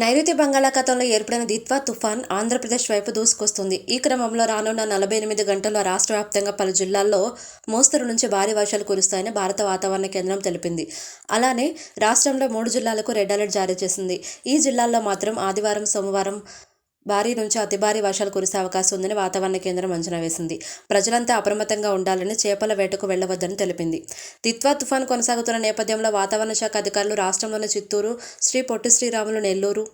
నైరుతి బంగాళాఖాతంలో ఏర్పడిన దిత్వా తుఫాన్ ఆంధ్రప్రదేశ్ వైపు దూసుకొస్తుంది. ఈ క్రమంలో రానున్న నలభై ఎనిమిది గంటల్లో రాష్ట్ర వ్యాప్తంగా పలు జిల్లాల్లో మోస్తరు నుంచి భారీ వర్షాలు కురుస్తాయని భారత వాతావరణ కేంద్రం తెలిపింది. అలానే రాష్ట్రంలో మూడు జిల్లాలకు రెడ్ అలర్ట్ జారీ చేసింది. ఈ జిల్లాల్లో మాత్రం ఆదివారం సోమవారం భారీ నుంచి అతి భారీ వర్షాలు కురిసే అవకాశం ఉందని వాతావరణ కేంద్రం అంచనా వేసింది. ప్రజలంతా అప్రమత్తంగా ఉండాలని చేపల వేటకు వెళ్ళవద్దని తెలిపింది. తిత్వా తుఫాన్ కొనసాగుతున్న నేపథ్యంలో వాతావరణ శాఖ అధికారులు రాష్ట్రంలోని చిత్తూరు శ్రీ పొట్టి శ్రీరాములు నెల్లూరు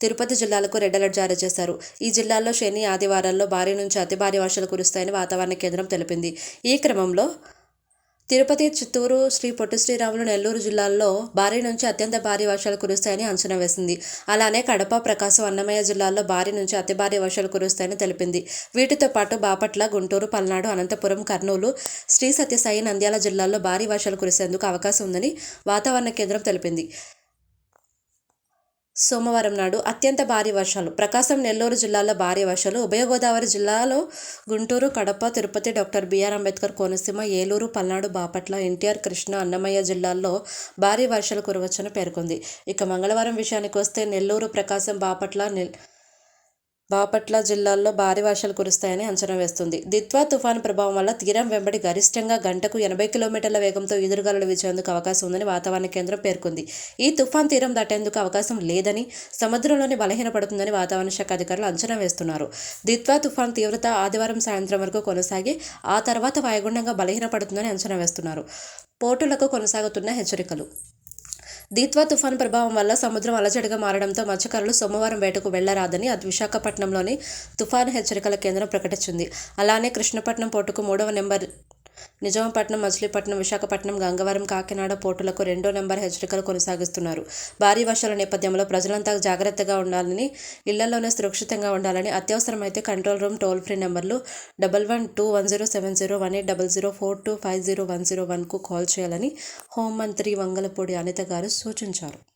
తిరుపతి జిల్లాలకు రెడ్ అలర్ట్ జారీ చేశారు. ఈ జిల్లాల్లో శని ఆదివారాల్లో భారీ నుంచి అతి భారీ వర్షాలు కురుస్తాయని వాతావరణ కేంద్రం తెలిపింది. ఈ క్రమంలో తిరుపతి చిత్తూరు శ్రీ పొట్టి శ్రీరాములు నెల్లూరు జిల్లాల్లో భారీ నుంచి అత్యంత భారీ వర్షాలు కురుస్తాయని అంచనా వేసింది. అలానే కడప ప్రకాశం అన్నమయ్య జిల్లాల్లో భారీ నుంచి అతి భారీ వర్షాలు కురుస్తాయని తెలిపింది. వీటితో పాటు బాపట్ల గుంటూరు పల్నాడు అనంతపురం కర్నూలు శ్రీ సత్యసాయి నంద్యాల జిల్లాల్లో భారీ వర్షాలు కురిసేందుకు అవకాశం ఉందని వాతావరణ కేంద్రం తెలిపింది. సోమవారం నాడు అత్యంత భారీ వర్షాలు. ప్రకాశం నెల్లూరు జిల్లాలో భారీ వర్షాలు. ఉభయ గోదావరి జిల్లాలో Guntur Kadapa Tirupati doctor B R Ambedkar Konaseema Eluru Palnadu Bapatla N T R Krishna Annamayya జిల్లాల్లో భారీ వర్షాలు కురవచ్చని పేర్కొంది. ఇక మంగళవారం విషయానికి వస్తే నెల్లూరు ప్రకాశం బాపట్ల నెల్ బాపట్ల జిల్లాల్లో భారీ వర్షాలు కురుస్తాయని అంచనా వేస్తుంది. దిత్వా తుఫాను ప్రభావం వల్ల తీరం వెంబడి గరిష్టంగా గంటకు ఎనభై కిలోమీటర్ల వేగంతో ఈదురుగాలులు వీచేందుకు అవకాశం ఉందని వాతావరణ కేంద్రం పేర్కొంది. ఈ తుఫాన్ తీరం దాటేందుకు అవకాశం లేదని సముద్రంలోని బలహీనపడుతుందని వాతావరణ శాఖ అధికారులు అంచనా వేస్తున్నారు. దిత్వా తుఫాన్ తీవ్రత ఆదివారం సాయంత్రం వరకు కొనసాగి ఆ తర్వాత వాయుగుండంగా బలహీనపడుతుందని అంచనా వేస్తున్నారు. పోర్టులకు కొనసాగుతున్న హెచ్చరికలు. దీత్వా తుఫాను ప్రభావం వల్ల సముద్రం అలజడిగా మారడంతో మత్స్యకారులు సోమవారం వేటకు వెళ్ళరాదని అది విశాఖపట్నంలోని తుఫాను హెచ్చరికల కేంద్రం ప్రకటించింది. అలానే కృష్ణపట్నం పోర్టుకు మూడవ నెంబర్ నిజామపట్నం మచిలీపట్నం విశాఖపట్నం గంగవరం కాకినాడ పోర్టులకు రెండో నెంబర్ హెచ్చరికలు కొనసాగిస్తున్నారు. భారీ వర్షాల నేపథ్యంలో ప్రజలంతా జాగ్రత్తగా ఉండాలని ఇళ్ళలోనే సురక్షితంగా ఉండాలని అత్యవసరమైతే కంట్రోల్ రూమ్ టోల్ ఫ్రీ నెంబర్లు double one two one zero seven zero one eight double zero four two five zero one zero వన్కు call చేయాలని హోంమంత్రి వంగలపూడి అనిత గారు సూచించారు.